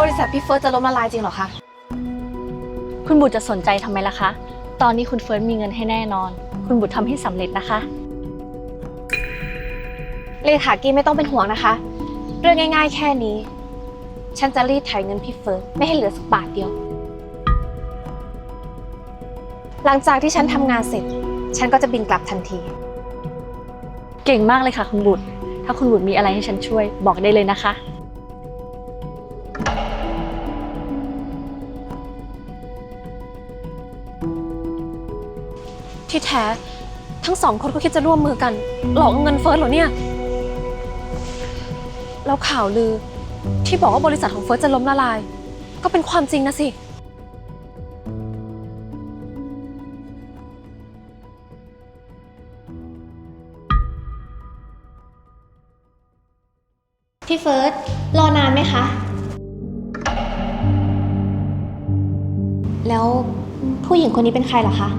บริษัทพี่เฟิร์สจะล้มละลายจริงเหรอคะ คุณบุตรจะสนใจทำไมล่ะคะ ตอนนี้คุณเฟิร์สมีเงินให้แน่นอน คุณบุตรทำให้สำเร็จนะคะ เลขากี้ไม่ต้องเป็นห่วงนะคะ เรื่องง่าย ๆ แค่นี้ ฉันจะรีดไถเงินพี่เฟิร์สไม่ให้เหลือสักบาทเดียว หลังจากที่ฉันทำงานเสร็จ ฉันก็จะบินกลับทันที เก่งมากเลยค่ะ คุณบุตร ถ้าคุณบุตรมีอะไรให้ฉันช่วยบอกได้เลยนะคะ ที่แท้ ทั้งสองคนก็คิดจะร่วมมือกัน หลอกเอาเงินเฟิร์สเหรอเนี่ย แล้วข่าวลือที่บอกว่าบริษัทของเฟิร์สจะล้มละลาย ก็เป็นความจริงนะสิ พี่เฟิร์สรอนานไหมคะ แล้วผู้หญิงคนนี้เป็นใครเหรอคะ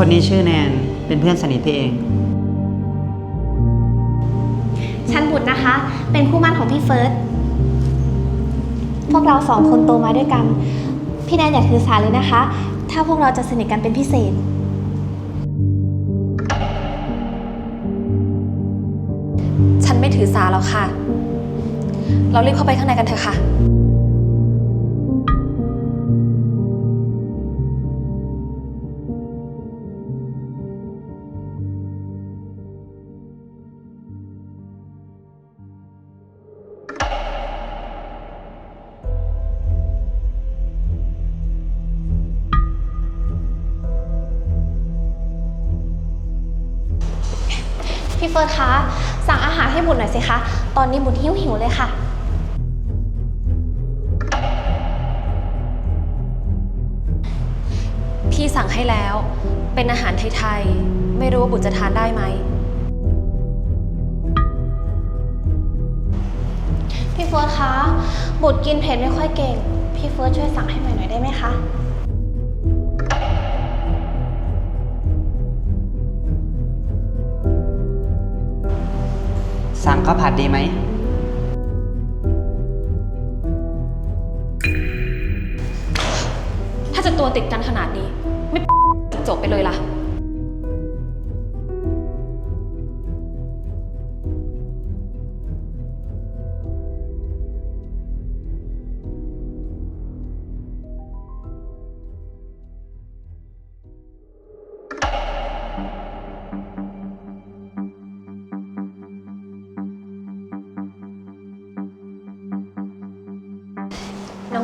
คนนี้ชื่อแนน เป็นเพื่อนสนิทพี่เอง ฉันบุตรนะคะ เป็นคู่หมั่นของพี่เฟิร์ส พวกเราสองคนโตมาด้วยกัน พี่แนนอย่าถือสาเลยนะคะ ถ้าพวกเราจะสนิทกันเป็นพิเศษ ฉันไม่ถือสาแล้วค่ะ เรารีบเข้าไปข้างในกันเถอะค่ะ พี่เฟิร์สคะ สั่งอาหารให้บุตรหน่อยสิคะ ตอนนี้บุตรหิวหิวเลยค่ะ พี่สั่งให้แล้ว เป็นอาหารไทยๆ ไม่รู้ว่าบุตรจะทานได้ไหม พี่เฟิร์สคะ บุตรกินเผ็ดไม่ค่อยเก่ง พี่เฟิร์สช่วยสั่งให้ใหม่หน่อยได้ไหมคะ สั่งข้าวผัดดีไหม ถ้าจะตัวติดกันขนาดนี้ ไม่จบไปเลยล่ะ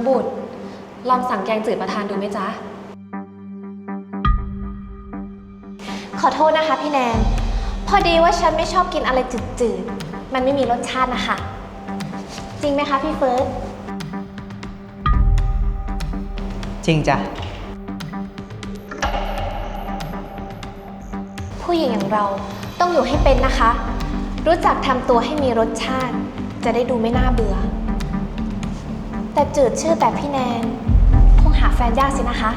บุตร ลองสั่งแกงจืดมาทานดูไหมจ๊ะ ขอโทษนะคะพี่แนน พอดีว่าฉันไม่ชอบกินอะไรจืดๆ มันไม่มีรสชาตินะคะ จริงไหมคะพี่เฟิร์ส จริงจ้ะ ผู้หญิงอย่างเราต้องอยู่ให้เป็นนะคะ รู้จักทำตัวให้มีรสชาติ จะได้ดูไม่น่าเบื่อ แต่จืดชื่อแบบพี่แนน คงหาแฟนยากสินะคะ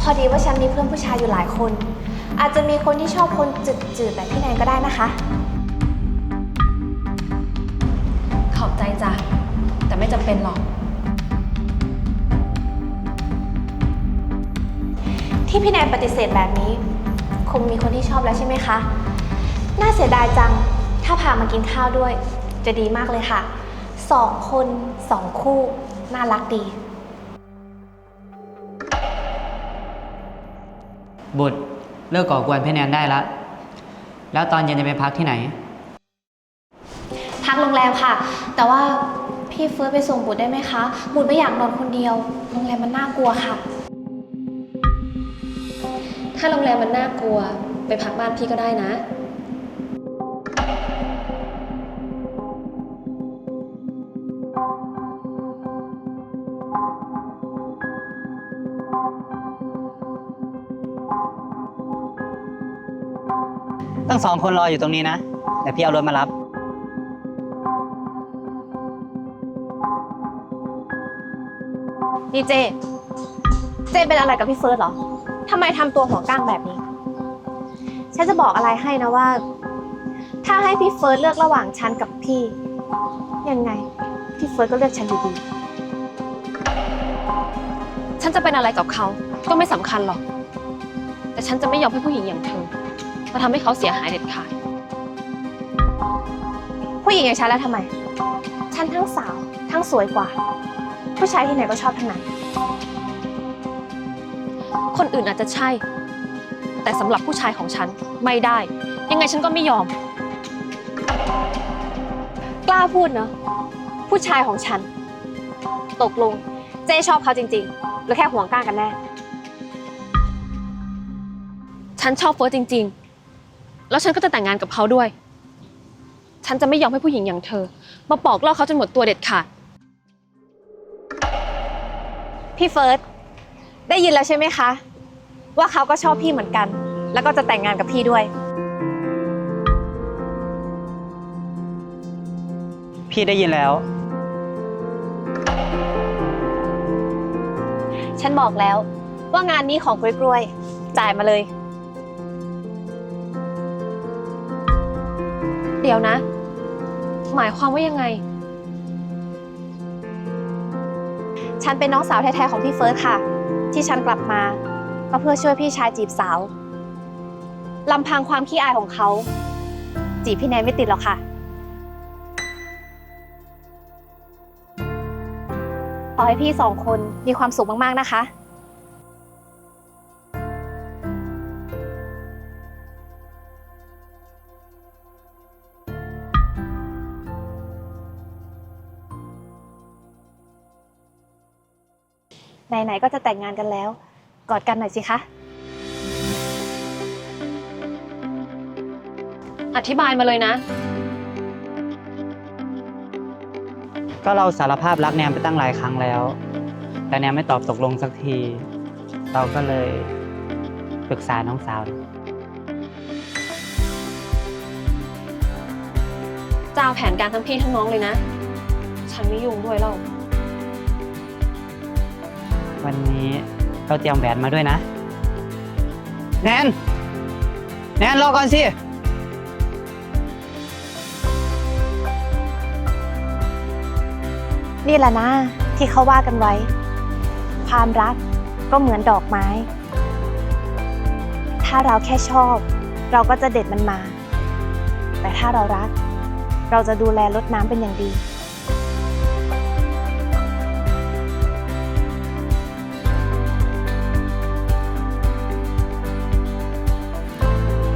พอดีว่าฉันมีเพื่อนผู้ชายอยู่หลายคน อาจจะมีคนที่ชอบคนจืดๆแบบพี่แนนก็ได้นะคะ ขอบใจจ้ะ แต่ไม่จำเป็นหรอก ที่พี่แนนปฏิเสธแบบนี้ คงมีคนที่ชอบแล้วใช่ไหมคะ น่าเสียดายจัง ถ้าพามากินข้าวด้วย จะดีมากเลยค่ะ สองคนสองคู่ น่ารักดี บุตรเลิกก่อกวนพี่แนนได้แล้วแล้วตอนเย็นจะไปพักที่ไหน พักโรงแรมค่ะ แต่ว่าพี่เฟิร์สไปส่งบุตรได้ไหมคะ บุตรไม่อยากนอนคนเดียว โรงแรมมันน่ากลัวค่ะ ถ้าโรงแรมมันน่ากลัว ไปพักบ้านพี่ก็ได้นะ ตั้งสองคนรออยู่ตรงนี้นะเดี๋ยวพี่เอารถมารับ นี่เจ เจเป็นอะไรกับพี่เฟิร์สเหรอทำไมทำตัวหัวก้างแบบนี้ ฉันจะบอกอะไรให้นะว่า ถ้าให้พี่เฟิร์สเลือกระหว่างฉันกับพี่ ยังไง พี่เฟิร์สก็เลือกฉันอยู่ดีฉันจะเป็นอะไรกับเขาก็ไม่สำคัญหรอก แต่ฉันจะไม่ยอมให้ผู้หญิงอย่างเธอ มาทำให้เขาเสียหายเด็ดขาด ผู้หญิงอย่างฉันแล้วทำไม ฉันทั้งสาวทั้งสวยกว่า ผู้ชายที่ไหนก็ชอบทั้งนั้น คนอื่นอาจจะใช่ แต่สำหรับผู้ชายของฉันไม่ได้ ยังไงฉันก็ไม่ยอม กล้าพูดเนอะผู้ชายของฉัน ตกลง เจ๊ชอบเขาจริงๆ หรือแค่ห่วงก้างกันแน่ ฉันชอบเฟิร์สจริง ๆ แล้วฉันก็จะแต่งงานกับเขาด้วย ฉันจะไม่ยอมให้ผู้หญิงอย่างเธอ มาปอกล่อกเขาจนหมดตัวเด็ดขาด พี่เฟิร์สได้ยินแล้วใช่ไหมคะ ว่าเขาก็ชอบพี่เหมือนกัน แล้วก็จะแต่งงานกับพี่ด้วย พี่ได้ยินแล้ว ฉันบอกแล้ว ว่างานนี้ของกล้วยๆจ่ายมาเลย เดี๋ยวนะ หมายความว่ายังไง ฉันเป็นน้องสาวแท้ๆของพี่เฟิร์สค่ะ ที่ฉันกลับมา ก็เพื่อช่วยพี่ชายจีบสาวลำพังความขี้อายของเขา จีบพี่แนนไม่ติดหรอกค่ะ ขอให้พี่สองคนมีความสุขมากๆนะคะ ไหนๆก็จะแต่งงานกันแล้ว กอดกันหน่อยสิคะ อธิบายมาเลยนะ ก็เราสารภาพรักแนมไปตั้งหลายครั้งแล้ว แต่แนมไม่ตอบตกลงสักที เราก็เลยปรึกษาน้องสาว เจ้าแผนการทั้งพี่ทั้งน้องเลยนะ ฉันไม่ยุ่งด้วยเล่า วันนี้เราเตรียมแหวนมาด้วยนะ แนน แนนรอก่อนสิ นี่แหละนะ ที่เขาว่ากันไว้ ความรักก็เหมือนดอกไม้ ถ้าเราแค่ชอบ เราก็จะเด็ดมันมา แต่ถ้าเรารัก เราจะดูแลรดน้ำเป็นอย่างดี